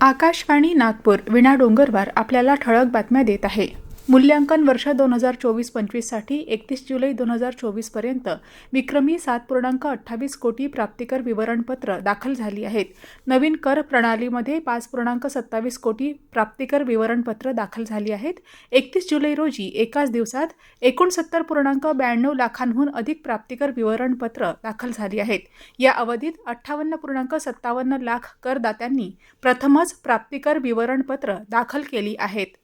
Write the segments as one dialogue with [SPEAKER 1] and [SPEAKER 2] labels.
[SPEAKER 1] आकाशवाणी नागपूर विणा डोंगरवार आपल्याला ठळक बातम्या देत आहे. मूल्यांकन वर्ष दोन हजार चोवीस पंचवीससाठी एकतीस जुलै दोन हजार चोवीसपर्यंत विक्रमी सात पूर्णांक अठ्ठावीस कोटी प्राप्तिकर विवरणपत्र दाखल झाली आहेत. नवीन कर प्रणालीमध्ये पाच पूर्णांक सत्तावीस कोटी प्राप्तिकर विवरणपत्र दाखल झाली आहेत. एकतीस जुलै रोजी एकाच दिवसात एकोणसत्तर पूर्णांक ब्याण्णव लाखांहून अधिक प्राप्तिकर विवरणपत्र दाखल झाली आहेत. या अवधीत अठ्ठावन्न पूर्णांक सत्तावन्न लाख करदात्यांनी प्रथमच प्राप्तिकर विवरणपत्र दाखल केली आहेत.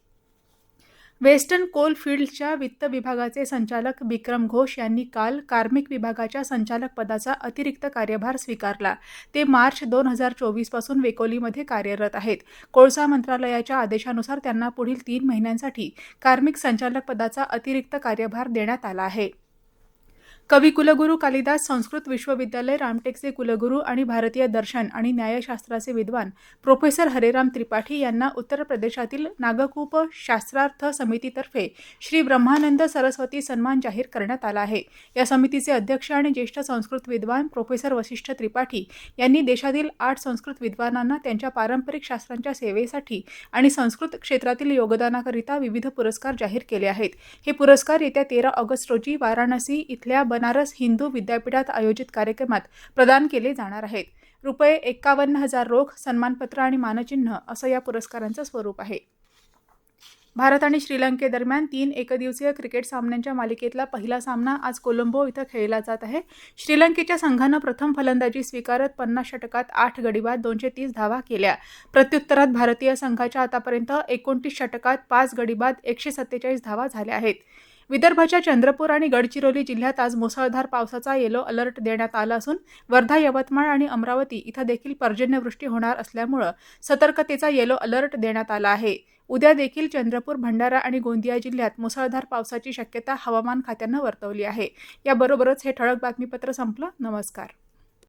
[SPEAKER 1] वेस्टर्न कोलफिल्डच्या वित्त विभागाचे संचालक विक्रम घोष यांनी काल कार्मिक विभागाच्या संचालक पदाचा अतिरिक्त कार्यभार स्वीकारला. ते मार्च दोन हजार चोवीसपासून वेकोलीमध्ये कार्यरत आहेत. कोळसा मंत्रालयाच्या आदेशानुसार त्यांना पुढील तीन महिन्यांसाठी कार्मिक संचालक पदाचा अतिरिक्त कार्यभार देण्यात आला आहे. कवी कुलगुरू कालिदास संस्कृत विश्वविद्यालय रामटेकचे कुलगुरू आणि भारतीय दर्शन आणि न्यायशास्त्राचे विद्वान प्रोफेसर हरेराम त्रिपाठी यांना उत्तर प्रदेशातील नागकूप शास्त्रार्थ समितीतर्फे श्री ब्रह्मानंद सरस्वती सन्मान जाहीर करण्यात आला आहे. या समितीचे अध्यक्ष आणि ज्येष्ठ संस्कृत विद्वान प्रोफेसर वशिष्ठ त्रिपाठी यांनी देशातील आठ संस्कृत विद्वानांना त्यांच्या पारंपरिक शास्त्रांच्या सेवेसाठी आणि संस्कृत क्षेत्रातील योगदानाकरिता विविध पुरस्कार जाहीर केले आहेत. हे पुरस्कार येत्या तेरा ऑगस्ट रोजी वाराणसी इथल्या बनारस हिंदू विद्यापीठात आयोजित कार्यक्रमात प्रदान केले जाणार आहेत. रुपये एक्कावन्न हजार रोख सन्मानपत्र आणि मानचिन्ह असं या पुरस्कारांचं स्वरूप आहे. भारत आणि श्रीलंकेदरम्यान तीन एकदिवसीय क्रिकेट सामन्यांच्या मालिकेतला पहिला सामना आज कोलंबो इथं खेळला जात आहे. श्रीलंकेच्या संघानं प्रथम फलंदाजी स्वीकारत पन्नास षटकात आठ गडीबाद दोनशे तीस धावा केल्या. प्रत्युत्तरात भारतीय संघाच्या आतापर्यंत एकोणतीस षटकात पाच गडीबाद एकशे सत्तेचाळीस धावा झाल्या आहेत. विदर्भाच्या चंद्रपूर आणि गडचिरोली जिल्ह्यात आज मुसळधार पावसाचा येलो अलर्ट देण्यात आला असून वर्धा यवतमाळ आणि अमरावती इथं देखील पर्जन्यवृष्टी होणार असल्यामुळं सतर्कतेचा येलो अलर्ट देण्यात आला आहे. उद्या देखील चंद्रपूर भंडारा आणि गोंदिया जिल्ह्यात मुसळधार पावसाची शक्यता हवामान खात्यानं वर्तवली आहे. याबरोबरच हे ठळक बातमीपत्र संपलं. नमस्कार.